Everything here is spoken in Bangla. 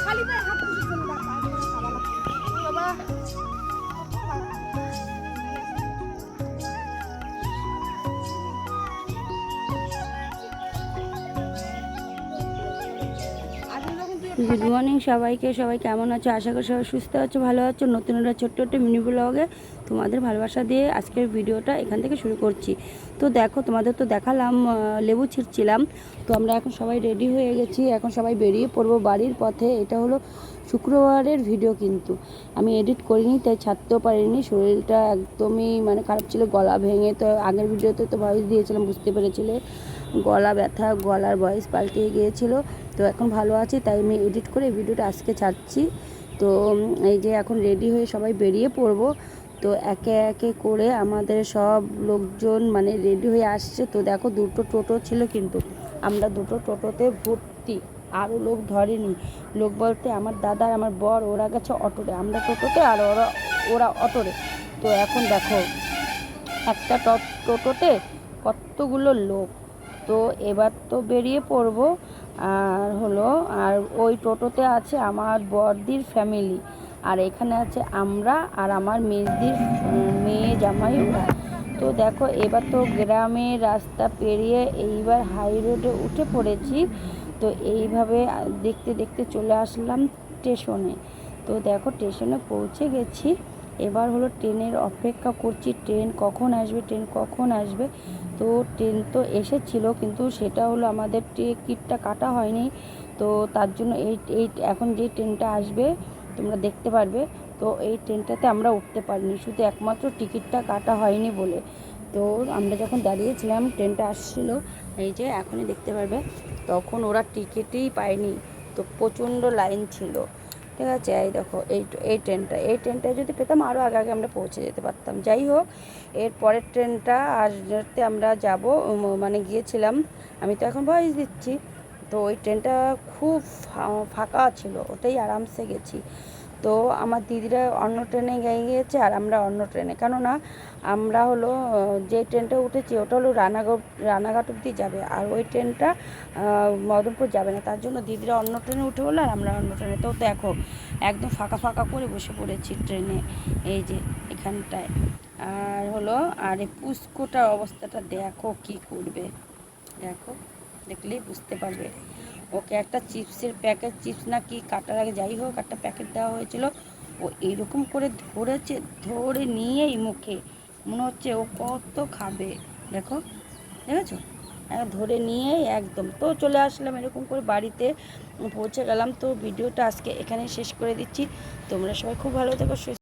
খালি পায়ে হাত বাবা। গুড মর্নিং সবাইকে। সবাই কেমন আছো? আশা করি সবাই সুস্থ আছো, ভালো আছো। নতুন একটা ছোট্ট একটা মিনি ব্লগে তোমাদের ভালোবাসা দিয়ে আজকের ভিডিওটা এখান থেকে শুরু করছি। তো দেখো, তোমাদের তো দেখালাম লেবু ছিঁড়ছিলাম। তো আমরা এখন সবাই রেডি হয়ে গেছি। এখন সবাই বেরিয়ে পড়ব বাড়ির পথে। এটা হলো শুক্রবারের ভিডিও কিন্তু। আমি এডিট করিনি, তাই ছাড়তেও পারিনি। শরীরটা একদমই মানে খারাপ ছিল, গলা ভেঙে। তো আগের ভিডিওতে তো ভয়েস দিয়েছিলাম, বুঝতে পেরেছিলে। গলা ব্যথা, গলার ভয়েস পাল্টে গিয়েছিল। তো এখন ভালো আছি, তাই আমি এডিট করে ভিডিওটা আজকে ছাড়ছি। তো এই যে এখন রেডি হয়ে সবাই বেরিয়ে পড়ব। তো একে একে করে আমাদের সব লোকজন মানে রেডি হয়ে আসছে। তো দেখো দুটো টোটো ছিল কিন্তু, আমরা দুটো টোটোতে ভর্তি আরও লোক ধরেনি। লোক বলতে আমার দাদা আমার বর, ওরা গেছে অটোতে, আমরা টোটোতে আর ওরা ওরা অটোরে তো এখন দেখো, একটা টোটোতে কতগুলো লোক? তো এবার তো বেরিয়ে পড়ব। আর হলো আর ওই টোটোতে আছে আমার বরদির ফ্যামিলি আর এখানে আছে আমরা আর আমার মেয়েদির উম, মেয়ে জামাই ওরা। তো দেখো এবার তো গ্রামের রাস্তা পেরিয়ে এইবার হাই রোডে উঠে পড়েছি। তো এইভাবে দেখতে দেখতে চলে আসলাম স্টেশনে তো দেখো স্টেশনে পৌঁছে গেছি। এবার হলো ট্রেনের অপেক্ষা করছি, ট্রেন কখন আসবে, ট্রেন কখন আসবে? তো ট্রেন তো এসেছিল, কিন্তু সেটা হলো আমাদের টিকিটটা কাটা হয়নি। তো তার জন্য এই এই এখন যে ট্রেনটা আসবে, তোমরা দেখতে পারবে। তো এই ট্রেনটাতে আমরা উঠতে পারিনি, শুধু একমাত্র টিকিটটা কাটা হয়নি বলে। তো আমরা যখন দাঁড়িয়েছিলাম, ট্রেনটা আসছিল, এই যে এখনই দেখতে পারবে, তখন ওরা টিকিটই পায়নি। তো প্রচণ্ড লাইন ছিল। ঠিক আছে? এই দেখো, এই এই ট্রেনটা এই ট্রেনটা যদি পেতাম আরও আগে আগে আমরা পৌঁছে যেতে পারতাম। যাই হোক, এর পরের ট্রেনটা আসতে আমরা যাব মানে গিয়েছিলাম। আমি তো এখন ভয়েস দিচ্ছি। তো ওই ট্রেনটা খুব ফাঁকা ছিল, ওটাই আরামসে গেছি। তো আমার দিদিরা অন্য ট্রেনে গিয়ে গিয়েছে আর আমরা অন্য ট্রেনে। কেননা আমরা হলো যে ট্রেনটা উঠেছি ওটা হলো রানাঘাট রানাঘাট অব্দি যাবে আর ওই ট্রেনটা মদনপুর যাবে না। তার জন্য দিদিরা অন্য ট্রেনে উঠে বলল আর আমরা অন্য ট্রেনে। তো দেখো, একদম ফাঁকা ফাঁকা করে বসে পড়েছি ট্রেনে, এই যে এখানটায়। আর হলো, আর এই পুস্কোটার অবস্থাটা দেখো কি করবে। দেখো, দেখলেই বুঝতে পারবে। ওকে একটা চিপসের প্যাকেট, চিপস না কি কাটার আগে যাই হোক, একটা প্যাকেট দেওয়া হয়েছিল। ও এরকম করে ধরেছে, ধরে নিয়েই মুখে। মনে হচ্ছে ও কত খাবে, দেখো, দেখেছ? হ্যাঁ ধরে নিয়েই একদম। তো চলে আসলাম এরকম করে বাড়িতে, পৌঁছে গেলাম। তো ভিডিওটা আজকে এখানে শেষ করে দিচ্ছি। তোমরা সবাই খুব ভালো থেকো